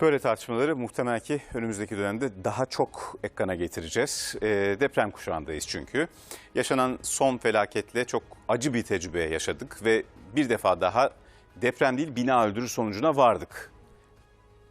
Böyle tartışmaları muhtemel ki önümüzdeki dönemde daha çok ekrana getireceğiz. Ee, deprem kuşağındayız çünkü. Yaşanan son felaketle çok acı bir tecrübe yaşadık ve bir defa daha deprem değil bina öldürür sonucuna vardık.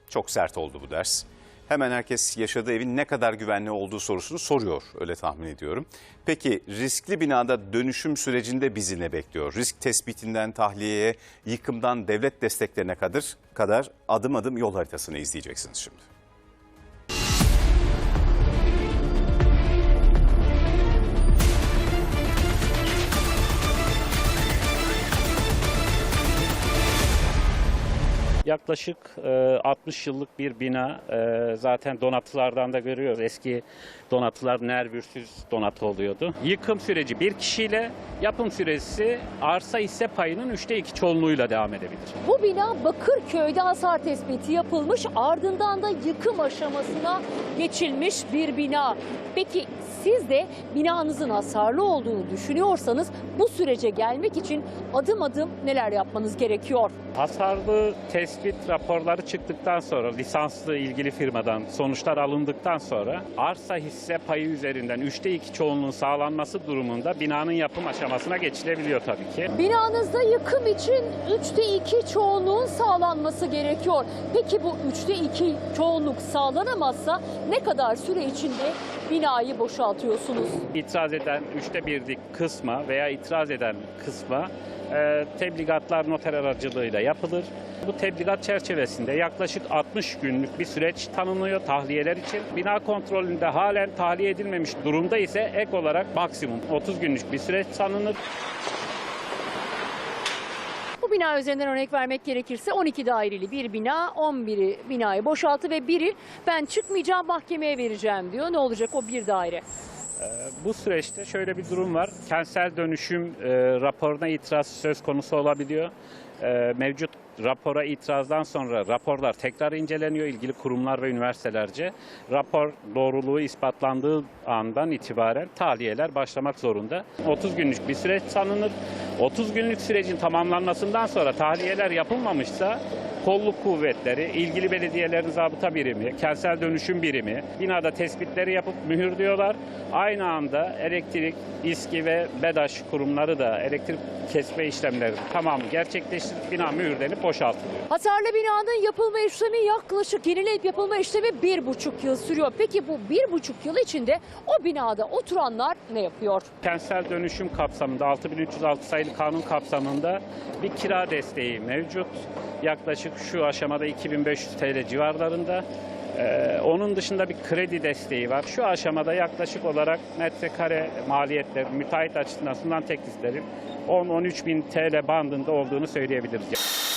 Çok sert oldu bu ders. Hemen herkes yaşadığı evin ne kadar güvenli olduğu sorusunu soruyor öyle tahmin ediyorum. Peki riskli binada dönüşüm sürecinde bizi ne bekliyor? Risk tespitinden tahliyeye, yıkımdan devlet desteklerine kadar kadar adım adım yol haritasını izleyeceksiniz şimdi. Yaklaşık e, 60 yıllık bir bina. E, zaten donatılardan da görüyoruz. Eski donatılar nervürsüz donatı oluyordu. Yıkım süreci bir kişiyle, yapım süresi arsa hisse payının üçte iki çoğunluğuyla devam edebilir. Bu bina Bakırköy'de hasar tespiti yapılmış ardından da yıkım aşamasına geçilmiş bir bina. Peki siz de binanızın hasarlı olduğunu düşünüyorsanız bu sürece gelmek için adım adım neler yapmanız gerekiyor? Hasarlı tespit raporları çıktıktan sonra lisanslı ilgili firmadan sonuçlar alındıktan sonra arsa hisse payı üzerinden üçte iki çoğunluğun sağlanması durumunda binanın yapım aşamasına geçilebiliyor tabii ki. Binanızda yıkım için 3'te 2 çoğunluğun sağlanması gerekiyor. Peki bu 3'te 2 çoğunluk sağlanamazsa ne kadar süre içinde binayı boşaltıyorsunuz? İtiraz eden üçte birlik kısma veya itiraz eden kısma e, tebligatlar noter aracılığıyla yapılır. Bu tebligat çerçevesinde yaklaşık 60 günlük bir süreç tanınıyor tahliyeler için. Bina kontrolünde halen tahliye edilmemiş durumda ise ek olarak maksimum 30 günlük bir süreç tanınır. Bina üzerinden örnek vermek gerekirse 12 daireli bir bina, 11'i binayı boşalttı ve biri ben çıkmayacağım mahkemeye vereceğim diyor. Ne olacak o bir daire? Bu süreçte şöyle bir durum var. Kentsel dönüşüm e, raporuna itiraz söz konusu olabiliyor. E, mevcut rapora itirazdan sonra raporlar tekrar inceleniyor ilgili kurumlar ve üniversitelerce. Rapor doğruluğu ispatlandığı andan itibaren tahliyeler başlamak zorunda. 30 günlük bir süreç tanınır. 30 günlük sürecin tamamlanmasından sonra tahliyeler yapılmamışsa kolluk kuvvetleri, ilgili belediyelerin zabıta birimi, kentsel dönüşüm birimi binada tespitleri yapıp mühürlüyorlar. Aynı anda elektrik, İSKİ ve BEDAŞ kurumları da elektrik kesme işlemleri tamam gerçekleştirip bina mühürlenip boşaltılıyor. Hasarlı binanın yapılma işlemi yaklaşık yenileyip yapılma işlemi bir buçuk yıl sürüyor. Peki bu bir buçuk yıl içinde o binada oturanlar ne yapıyor? Kentsel dönüşüm kapsamında 6306 sayılı kanun kapsamında bir kira desteği mevcut. Yaklaşık şu aşamada 2500 TL civarlarında. Ee, onun dışında bir kredi desteği var. Şu aşamada yaklaşık olarak metrekare maliyetler müteahhit açısından sunulan tekliflerin 10-13 bin TL bandında olduğunu söyleyebiliriz.